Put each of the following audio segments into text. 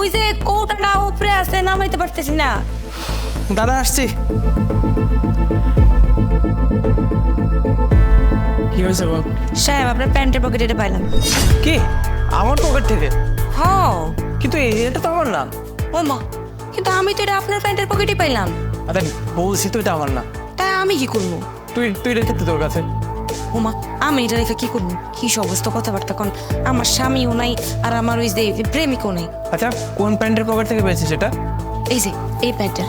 ওই যে কৌটাটা উপরে আছে নামাইতে পারতেছি না। দাদা আসছি। কি হয়েছে বল? সাহেব আপনার প্যান্টের পকেটে এটা পাইলাম। কি? আমার পকেট থেকে? হ কিন্তু এটা তো আমার না। ও মা কিন্তু আমি তো এটা আপনার প্যান্টের পকেটে পাইলাম। আরে বলছি তো এটা আমার না। তাই আমি কি করব? তুই তুই রেখে দে তোর কাছে। ওমা আমি এটা রেখে কি করব? কি সমস্ত কথাবার্তা কোন? আমার স্বামীও নাই আর আমার ওই যে প্রেমিকও নাই। আচ্ছা কোন প্যান্টের পকেট থেকে পেয়েছিস এটা এই যে এই প্যান্টের।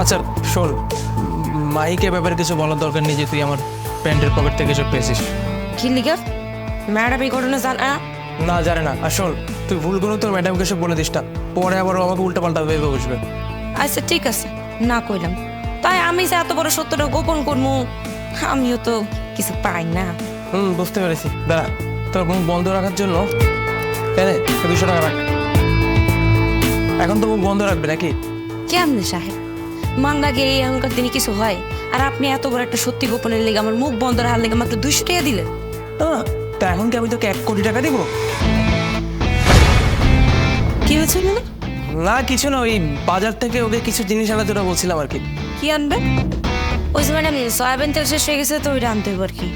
আচ্ছা শোন মাইকে ব্যাপারে কিছু বলার দরকার নেই যে তুই আমার প্যান্টের পকেট থেকে সব পেয়েছিস। কি লিখা ম্যাডাম এই ঘটনা জান? না জানে না। আর শোন তুই ভুল করে তোর ম্যাডামকে সব বলে দিস না। পরে আবার আমাকে উল্টা পাল্টা ভেবে বসবে। আচ্ছা ঠিক আছে। না কইলাম। তাই আমি যে এত বড় সত্যটা গোপন করব আমিও তো কিছু পাই না। হুম বুঝতে পেরেছি। দাঁড়া তোর মুখ বন্ধ রাখার জন্য দুশো টাকা রাখ। এখন তো মুখ বন্ধ রাখবে নাকি? কেমনে সাহেব? মাংনা গিয়ে এই এখনকার দিনে কিছু হয়? আর আপনি এত বড় একটা সত্যি গোপনের লেগে আমার মুখ বন্ধ রাখার লেগে মাত্র দুইশো টাকা দিলেন না তা এখন কি আমি তোকে এক কোটি টাকা দিব? কি হয়েছে না কিছু না ওই বাজার থেকে ওকে কিছু জিনিস আলাদা তোরা বলছিলাম আর কি। কি আনবে? ওই যে ম্যাডাম সয়াবিন তেল শেষ হয়ে গেছে তো ওইটা আনতে হবে আর কি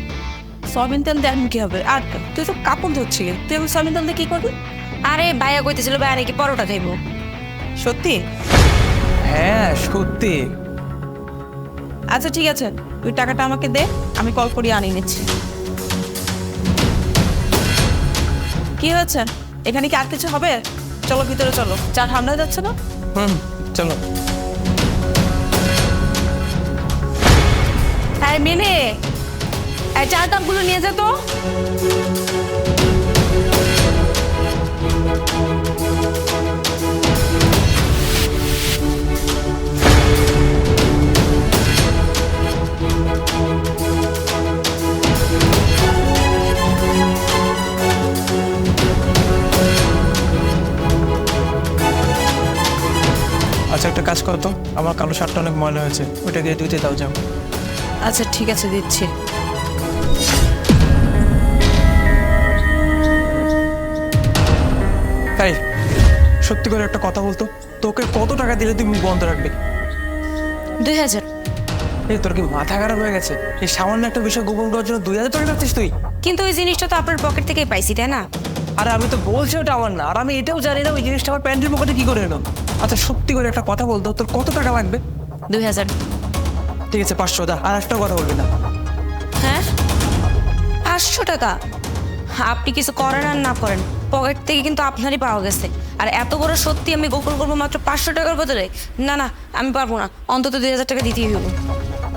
সয়াবিন তেল দেন কি হবে? আর তুই তো কাপড় ধরছি তুই আমি সয়াবিন তেল দিয়ে কি করবি? আরে ভাইয়া কইতেছিল ভাই আরে কি পরোটা খাইবো। সত্যি? হ্যাঁ সত্যি। আচ্ছা ঠিক আছে। তুই টাকাটা আমাকে দে আমি কল করিয়ে আনিয়ে নিচ্ছি। কি হয়েছে? এখানে কি আর কিছু হবে? চলো ভিতরে চলো। চা ঠান্ডা হয়ে যাচ্ছে না? হুম চলো। আরে মেনে এই চার কাপগুলো নিয়ে যা তো। আচ্ছা একটা কাজ করো তো। আমার কালো শার্টটা অনেক ময়লা হয়েছে। ওইটা দিয়ে ধুতে দাও, যাও। আচ্ছা ঠিক আছে দিচ্ছি। তাই সত্যি করে একটা কথা বলতো। তোকে কত টাকা দিলে তুই মুখ বন্ধ রাখবি? দুই হাজার। এই তোর কি মাথা খারাপ হয়ে গেছে? এই সামান্য একটা বিষয় গোপন করার জন্য দুই হাজার টাকা রাখছিস তুই? কিন্তু ওই জিনিসটা তো আপনার পকেট থেকেই পাইছি তাই না? আর আমি তো বলছি ওটা আমার না। আর আমি এটাও জানি না ওই জিনিসটা আমার প্যান্টের পকেটে কি করে এলো। আচ্ছা সত্যি করে একটা কথা বলতো তোর কত টাকা লাগবে? দুই হাজার। ঠিক আছে পাঁচশো দা আর একটা কথা বলবি না। হ্যাঁ? পাঁচশো টাকা? আপনি কিছু করেন আর না করেন পকেট থেকে কিন্তু আপনারই পাওয়া গেছে। আর এত বড় সত্যি আমি গোপন করব মাত্র পাঁচশো টাকার বদলে না না আমি পারব না অন্তত দুই হাজার টাকা দিতেই হবে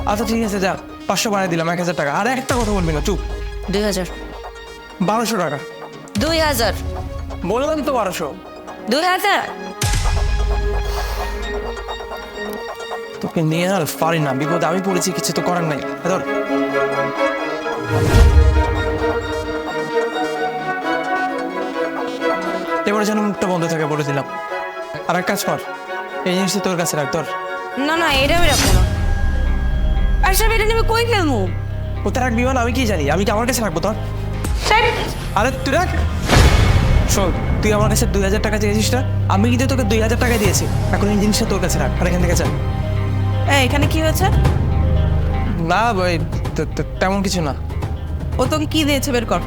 আচ্ছা ঠিক আছে যা পাঁচশো বাড়াই দিলাম এক হাজার টাকা। আর একটা কথা বলবি না চুপ। দুই হাজার। বারোশো টাকা। দুই হাজার। বললাম তো বারোশো। দুই হাজার? তোকে নিয়ে আর পারি না। বিপদ আমি পড়েছি কিছু তো করার নাই। ধর। এবারে যেন মুখটা বন্ধ থাকে বলে দিলাম। আর এক কাজ কর এই জিনিসটা তোর কাছে রাখ তোর না না এটা আমি রাখব না। আর সাহেব এটা নেবে কই ফেলব কোথায় রাখবি মানে আমি কি জানি? আমি কি আমার কাছে রাখব তোর? আরে তুই রাখ। শোন তুই আমার কাছে দুই হাজার টাকা চেয়েছিস না আমি কিন্তু তোকে দুই হাজার টাকা দিয়েছি। এখন এই জিনিসটা তোর কাছে রাখ আর এখান থেকে চল। এই এখানে কি হয়েছে? না ভাই তে- তে- তেমন কিছু না। ও তোকে কি দিয়েছে বের কর।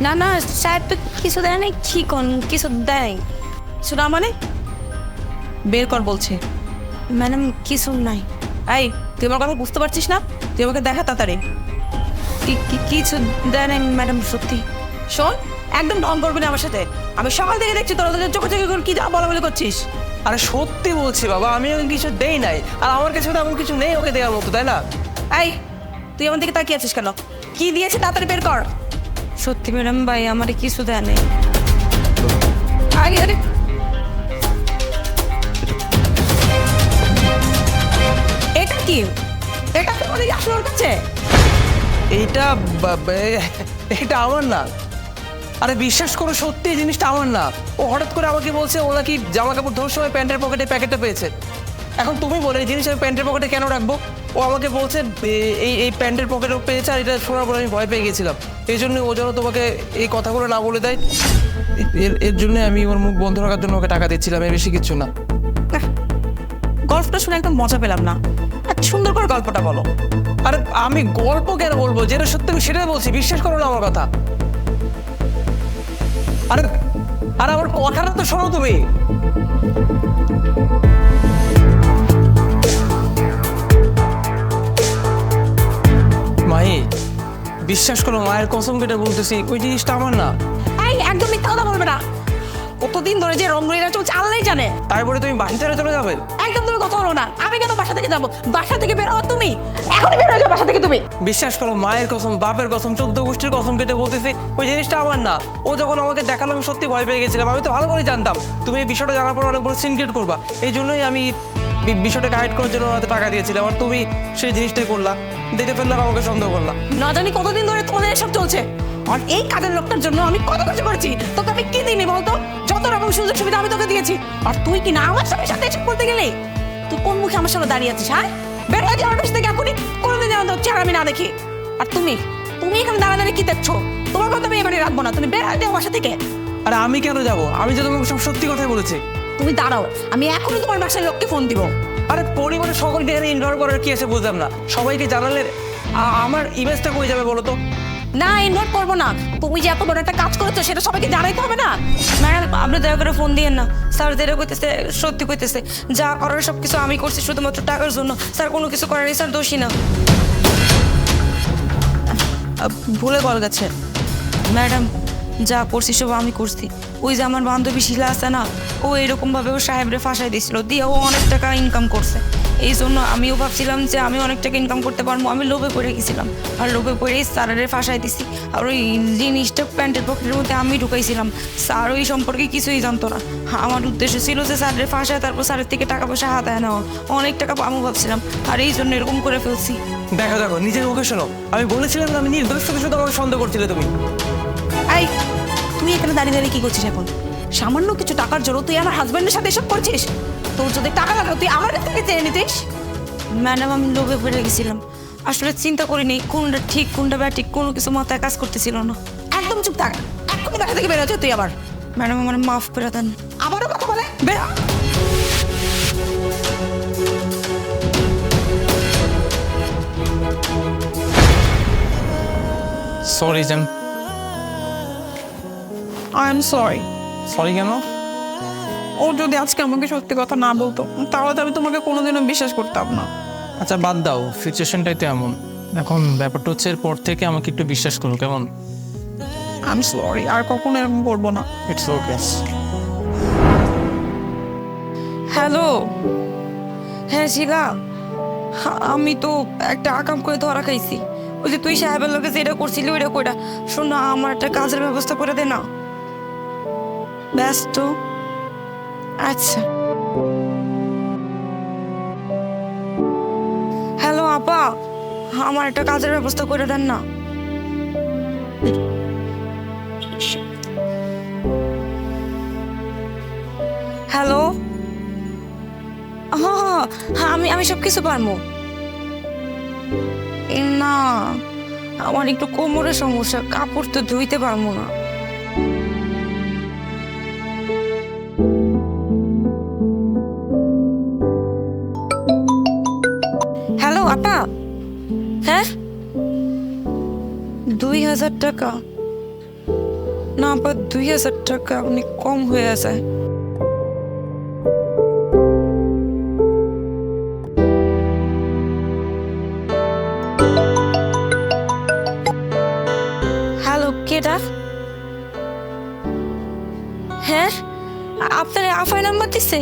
না না সাহেব তো কিছু দেয় নাই কি কোন কিছু দেয়। শোনা মানে? বের কর বলছি। ম্যাডাম কিছু নাই। এই তুই আমার কথা বুঝতে পারছিস না? তুই আমাকে দেখা তাড়াতাড়ি। কি- কি- কিছু দেয় নাই ম্যাডাম সত্যি। শোন একদম ঢং করবি না আমার সাথে। আমি সকাল থেকে দেখছি তোরা তোদের চোখে চোখে করে কি যা বলা বলে করছিস। আরে সত্যি বলছি বাবা আমি ওকে কিছু দেই নাই। আর আমার কাছে তো এমন কিছু নেই ওকে দেওয়ার মতো তাই না? এই তুই আমার দিকে তাকিয়ে আছিস কেন? কি দিয়েছে তাড়াতাড়ি বের কর। সত্যি ম্যাডাম ভাই আমার কিছু দেয় নাই। আগে আরে। এটা কি? এটা তো আমাদের আসলে ওর কাছে? এইটা এটা আমার না। আরে বিশ্বাস করো সত্যি এই জিনিসটা আমার না। ও হঠাৎ করে আমাকে বলছে ও নাকি জামা কাপড় ধোয়ার সময় প্যান্টের পকেটে প্যাকেটটা পেয়েছে। এখন তুমি বলে এই জিনিস আমি প্যান্টের পকেটে কেন রাখব? ও আমাকে বলছে এই এই প্যান্টের পকেটও পেয়েছে আর এটা শোনার পর আমি ভয় পেয়ে গেছিলাম। এই জন্য ও যেন তোমাকে এই কথাগুলো না বলে দেয়। এর এর জন্য আমি ওর মুখ বন্ধ রাখার জন্য ওকে টাকা দিচ্ছিলাম এর বেশি কিছু না। গল্পটা শুনে একদম মজা পেলাম না। সুন্দর করে গল্পটা বলো। আরে আমি গল্প কেন বলব? যেটা সত্যি আমি সেটাই বলছি বিশ্বাস করো না আমার কথা। আরে আরে আমার কথাটা তো শোনো তুমি। মাহি, বিশ্বাস করো, মায়ের কসম কেটে বলতেছি, ওই জিনিসটা আমার না। একদম মিথ্যা কথা বলবে না। কতদিন ধরে যে রঙ্গলিরা চলছে আল্লাহ জানে। তারপরে তুমি বাড়ি ছেড়ে চলে যাবে? একদম তুমি কথা বলো না। আমি কেন বাসা থেকে যাব? বাসা থেকে বেরো তুমি? এখনই বের যাও বাসা থেকে তুমি। বিশ্বাস করো মায়ের কসম বাপের কসম চোদ্দ গোষ্ঠীর কসম কেটে বলতেছি ওই জিনিসটা আমার না। ও যখন আমাকে দেখাল আমি সত্যি ভয় পেয়ে গেছিলাম আমি তো ভালো করে জানতাম। তুমি এই বিষয়টা জানার পর অনেক বড় সিনক্রেট করবা। এই জন্যই আমি বিষয়টা গাইড করার জন্য টাকা দিয়েছিলাম আর তুমি সেই জিনিসটাই করলা। দেখে ফেললাম আমাকে সন্দেহ করলা। না জানি কতদিন ধরে তোমাদের এসব চলছে। আর এই কাজের লোকটার জন্য আমি কত কিছু করেছি তোকে আমি কি দিইনি বলতো? যত রকম সুযোগ সুবিধা আমি তোকে দিয়েছি। আর তুই কি না আমার সাথে সাথে এসব করতে গেলে? তুই কোন মুখে আমার সামনে দাঁড়িয়ে আছিস হ্যাঁ? বের হয়ে যাওয়ার থেকে এখনই। কোনোদিন যেন তোর চেহারা আমি না দেখি। আর তুমি? তুমি এখানে দাঁড়া দাঁড়িয়ে কি দেখছ? তোমার কথা আমি এবারে রাখব না। তুমি বের হয়ে যাও বাসা থেকে। আর আমি কেন যাব? আমি যে তোমাকে সব সত্যি কথাই বলেছি। তুমি দাঁড়াও আমি এখনই তোমার বাসার লোককে ফোন দিব। আরে পরিবারের সকলকে এখানে ইনভার করার কি আছে বুঝলাম না। সবাইকে জানালে আ- আমার ইমেজটা কই যাবে বলো তো? না ইনভাইট করব না। তুমি যে এত বড় একটা কাজ করেছ সেটা সবাইকে জানাইতে হবে না? ম্যাডাম আপনি দয়া করে ফোন দিয়েন না। স্যার যেটা কইতেছে সত্যি কইতেছে। যা করার সব কিছু আমি করছি শুধুমাত্র টাকার জন্য। স্যার কোনো কিছু করার নেই স্যার দোষী না। আহ, ভুলে বল গেছে। ম্যাডাম যা করছি সব আমি করছি। ওই যে আমার বান্ধবী শিলা আছে না ও এরকম ভাবে ও সাহেবরে ফাঁসাই দিছিল দিয়ে ও অনেক টাকা ইনকাম করছে। এই জন্য আমিও ভাবছিলাম যে আমি অনেক টাকা ইনকাম করতে পারব আমি লোভে পড়ে গেছিলাম। আর লোভে পড়ে স্যারের ফাঁসাই দিছি। আর ওই জিনিসটা প্যান্টের পকেটের মধ্যে আমি ঢুকাইছিলাম। স্যার ওই সম্পর্কে কিছুই জানতো না। আমার উদ্দেশ্য ছিল যে স্যারের ফাঁসায় তারপর স্যারের থেকে টাকা পয়সা হাতায় নেওয়া। অনেক টাকা পাবো ভাবছিলাম আর এই জন্য এরকম করে ফেলছি। দেখো দেখো নিজের মুখে শোনো। আমি বলেছিলাম না আমি নির্দোষ থেকে শুধু আমাকে সন্দেহ করছিলে তুমি। এই তুই এখানে দাঁড়িয়ে দাঁড়িয়ে কি করছিস এখন? সামান্য কিছু টাকার জন্য তুই আমার হাজব্যান্ডের সাথে এসব করছিস? তোর যদি টাকা লাগতো তুই আমার কাছ থেকে চেয়ে নিতিস। ম্যাডাম আমি লোভে পড়ে গেছিলাম। আসলে চিন্তা করিনি কোনটা ঠিক কোনটা ব্যাঠিক কোনো কিছু মাথায় কাজ করতেছিল না। একদম চুপ থাক। এক্ষুনি বাসা থেকে বেরোচ্ছে তুই আবার। ম্যাডাম আমার মাফ করে দেন। আবারও কথা বলে বের। Sorry jam I am sorry sorry কেন? ও যদি আজকে আমাকে সত্যি কথা না বলতো তাহলে তো আমি তোমাকে কোনোদিনও বিশ্বাস করতাম না। আচ্ছা বাদ দাও সিচুয়েশনটাই তো এমন। এখন ব্যাপারটা হচ্ছে এরপর থেকে আমাকে একটু বিশ্বাস করো কেমন? আই এম সরি আর কখনো এরকম করব না। ইটস ওকে হ্যালো হ্যাঁ শিলা আমি তো একটা আকাম করে ধরা খাইছি। ওই যে তুই সাহেবের লোকে যেটা করছিলি ওইটা কইটা শোন না আমার একটা কাজের ব্যবস্থা করে দে না। ব্যস্ত? আচ্ছা। হ্যালো আপা। আমার একটা কাজের ব্যবস্থা করে দেন না। হ্যালো হ্যাঁ হ্যাঁ আমি আমি সব কিছু পারব। না, আমার একটু কোমরের সমস্যা, কাপড় তো ধুইতে পারব না। হ্যাঁ? দুই হাজার টাকা। না আপা দুই হাজার টাকা অনেক কম হয়ে যায়। হ্যালো কেটা হ্যাঁ? আপনার আফাই নাম্বার দিছে?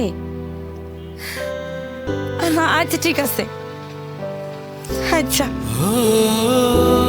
আচ্ছা ঠিক আছে। আচ্ছা। Oh.